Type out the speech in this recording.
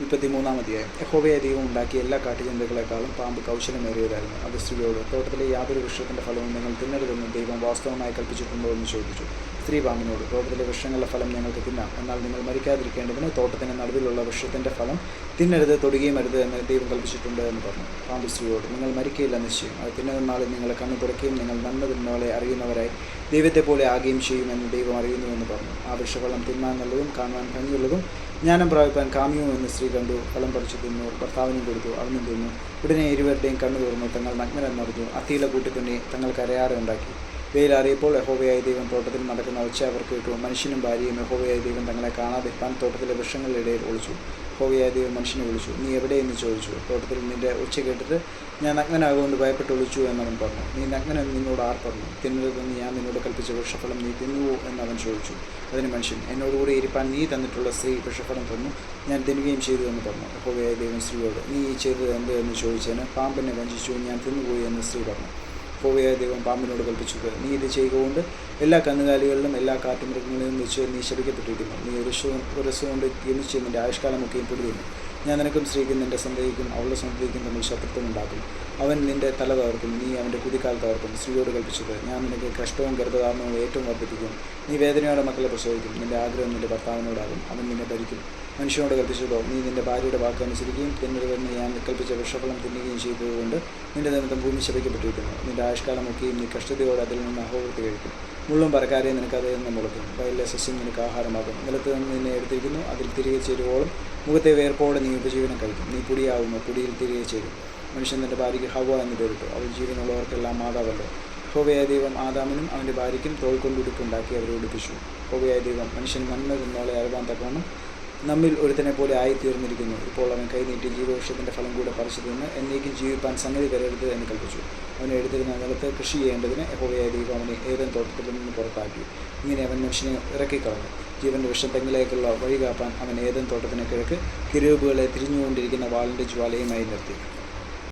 മുപ്പത്തിമൂന്നാം അധ്യായം. യഹോവയെ ദൈവം ഉണ്ടാക്കിയ എല്ലാ കാട്ടുജന്തുക്കളെക്കാളും പാമ്പ് കൗശലമേറിയതായിരുന്നു അത് സ്ത്രീയോട് തോട്ടത്തിലെ യാതൊരു വൃക്ഷത്തിന്റെ ഫലവും നിങ്ങൾ തിന്നരുതെന്ന് ദൈവം വാസ്തവമായി കൽപ്പിച്ചിട്ടുണ്ടോ? എന്ന് ചോദിച്ചു. സ്ത്രീ പാമ്പിനോട് തോട്ടത്തിലെ വൃക്ഷങ്ങളുടെ ഫലം ഞങ്ങൾക്ക് തിന്നാം. എന്നാൽ നിങ്ങൾ മരിക്കാതിരിക്കേണ്ടതിന് തോട്ടത്തിന് നടുവിലുള്ള വൃക്ഷത്തിന്റെ ഫലം തിന്നരുത് തൊടുകയും അരുത് എന്ന് ദൈവം കൽപ്പിച്ചിട്ടുണ്ട് എന്ന് പറഞ്ഞു. പാമ്പ് സ്ത്രീയോട് നിങ്ങൾ മരിക്കില്ല നിശ്ചയം. അത് തിന്നതെന്നാളിൽ നാളിൽ നിങ്ങളെ കണ്ണു തുറക്കുകയും നിങ്ങൾ നന്മ തിന്മകളെ അറിയുന്നവരായി ദൈവത്തെ പോലെ ആകുകയും ചെയ്യുമെന്ന് ദൈവം അറിയുന്നുവെന്ന് പറഞ്ഞു. ആ വൃക്ഷഫലം തിന്നാൻ നല്ലതും കാണുവാൻ ഭംഗിയുള്ളതും ജ്ഞാനം പ്രാപിപ്പാൻ കാമ്യവും എന്ന് സ്ത്രീ കണ്ടു കളം പറിച്ചു തിന്നു ഭർത്താവിനും കൊടുത്തു അവനും തിന്നു. ഉടനെ ഇരുവരുടെയും കണ്ണു തുറന്നു തങ്ങൾ നഗ്നരെന്നറിഞ്ഞു. അത്തിയില കൂട്ടിത്തുന്നി തങ്ങൾ അരയാറെ ഉണ്ടാക്കി. വെയിലാറിയപ്പോൾ യഹോവയായ ദൈവം തോട്ടത്തിൽ നടക്കുന്ന ഒച്ച അവർ കേട്ടു. മനുഷ്യനും ഭാര്യയും യഹോവയായ ദൈവം തങ്ങളെ കാണാതിരിക്കാൻ തോട്ടത്തിലെ വൃക്ഷങ്ങളുടെ ഇടയിൽ ഒളിച്ചു. യഹോവയായ ദൈവം മനുഷ്യനെ വിളിച്ചു നീ എവിടെയെന്ന്? ചോദിച്ചു. തോട്ടത്തിൽ നിന്റെ ഒച്ച കേട്ടിട്ട് ഞാൻ നഗ്നനാകുകൊണ്ട് ഭയപ്പെട്ട് ഒളിച്ചു എന്നവൻ പറഞ്ഞു. നീ നഗ്നൻ നിന്നോട് ആർ പറഞ്ഞു. തിന്നരുതെന്ന് ഞാൻ നിന്നോട് കൽപ്പിച്ച വൃക്ഷഫലം നീ തിന്നുവോ? എന്നവൻ ചോദിച്ചു. അതിന് മനുഷ്യൻ എന്നോടുകൂടി ഇരിപ്പാൻ നീ തന്നിട്ടുള്ള സ്ത്രീ വൃക്ഷഫലം തന്നു. ഞാൻ തിന്നുകയും ചെയ്തു എന്ന് പറഞ്ഞു. യഹോവയായ ദൈവം സ്ത്രീയോട് നീ ഈ ചെയ്തത് എന്ത്? എന്ന് ചോദിച്ചതിന് പാമ്പിനെ വഞ്ചിച്ചു. ഞാൻ തിന്നുപോയി എന്ന് സ്ത്രീ പറഞ്ഞു. യഹോവയായ ദൈവം പാമ്പിനോട് കൽപ്പിച്ചു നീ ഇത് ചെയ്യുകൊണ്ട് എല്ലാ കന്നുകാലികളിലും എല്ലാ കാട്ടുമൃഗങ്ങളിലും വെച്ച് നീ ശപിക്കപ്പെട്ടിരിക്കുന്നു നീ ഒരു ഒരു രസമുകൊണ്ട് ഗമിച്ച് നിന്റെ ആയുഷ്കാലമൊക്കെയും പിടിക്കുന്നു ഞാൻ നിനക്കും സ്ത്രീക്കും നിന്റെ സന്തതിക്കും അവളുടെ സന്തതിക്കും തമ്മിൽ ശത്രുത്വം ഉണ്ടാക്കും. അവൻ നിന്റെ തല തകർക്കും നീ അവന്റെ കുതിക്കാൽ തകർക്കും. സ്ത്രീയോട് കൽപ്പിച്ചത് ഞാൻ നിനക്ക് കഷ്ടവും ഗർഭകാരണവും ഏറ്റവും വർദ്ധിപ്പിക്കും. നീ വേദനയോടെ മക്കളെ പ്രസവിക്കും നിന്റെ ആഗ്രഹം നിന്റെ ഭർത്താവിനോടാകും അവൻ നിന്നെ ഭരിക്കും. മനുഷ്യനോട് കൽപ്പിച്ചതോ നീ നിന്റെ ഭാര്യയുടെ വാക്ക് അനുസരിക്കുകയും തിന്നരുതെന്ന് ഞാൻ കൽപ്പിച്ച വൃക്ഷഫലം തിന്നുകയും ചെയ്തതുകൊണ്ട് നിന്റെ നിമിത്തം ഭൂമി ശപിക്കപ്പെട്ടിരിക്കുന്നു. നിന്റെ ആയുഷ്കാലമൊക്കെയും നീ കഷ്ടതയോടെ അതിൽ നിന്ന് അഹോവൃത്തി കഴിക്കും. മുള്ളും പരക്കാരെയും നിനക്ക് അതിൽ നിന്ന് മുളയ്ക്കും. വയലിലെ സസ്യം നിനക്ക് ആഹാരമാകും. നിലത്ത് നിന്ന് നിന്നെ എടുത്തിരിക്കുന്നു. അതിൽ തിരികെ ചേരുവോളം മുഖത്തെ വേർപ്പോടെ നീ ഉപജീവനം കഴിക്കും. നീ പുടിയാവുന്നു പുടിയിൽ തിരികെ ചേരും. മനുഷ്യൻ തന്റെ ഭാര്യയ്ക്ക് ഹവ എന്ന് പേരിട്ടു. അവൾ ജീവനുള്ളവർക്കെല്ലാം മാതാവല്ലോ. ഹോവയായ ദൈവം ആദാമിനും അവന്റെ ഭാര്യയ്ക്കും തോൾ കൊണ്ടുടുപ്പുണ്ടാക്കി അവരെ ഉടുപ്പിച്ചു ഹോവയായ ദൈവം മനുഷ്യൻ നന്മ തിന്നോളെ അറിവാൻ തക്കവണ്ണം നമ്മിൽ ഒരുത്തനെ പോലെ ആയിത്തീർന്നിരിക്കുന്നു. ഇപ്പോൾ അവൻ കൈനീട്ടി ജീവവൃക്ഷത്തിന്റെ ഫലം കൂടെ പറിച്ചു തിന്ന് എന്നേക്കും ജീവിപ്പാൻ സംഗതി വരരുത് എന്ന് കൽപ്പിച്ചു. അവൻ എടുത്തിരുന്ന നിലത്ത് കൃഷി ചെയ്യേണ്ടതിന് യഹോവയായ ദൈവം അവനെ ഏതൻ തോട്ടത്തിൽ നിന്ന് പുറത്താക്കി. ഇങ്ങനെ അവൻ മനുഷ്യനെ ഇറക്കിക്കളഞ്ഞു. ജീവന്റെ വിഷത്തെങ്ങിലേക്കുള്ള വഴി കാപ്പാൻ അവൻ ഏതൻ തോട്ടത്തിന് കിഴക്ക് കിരൂപുകളെ തിരിഞ്ഞുകൊണ്ടിരിക്കുന്ന വാളിന്റെ ജ്വാലയുമായി നിർത്തി.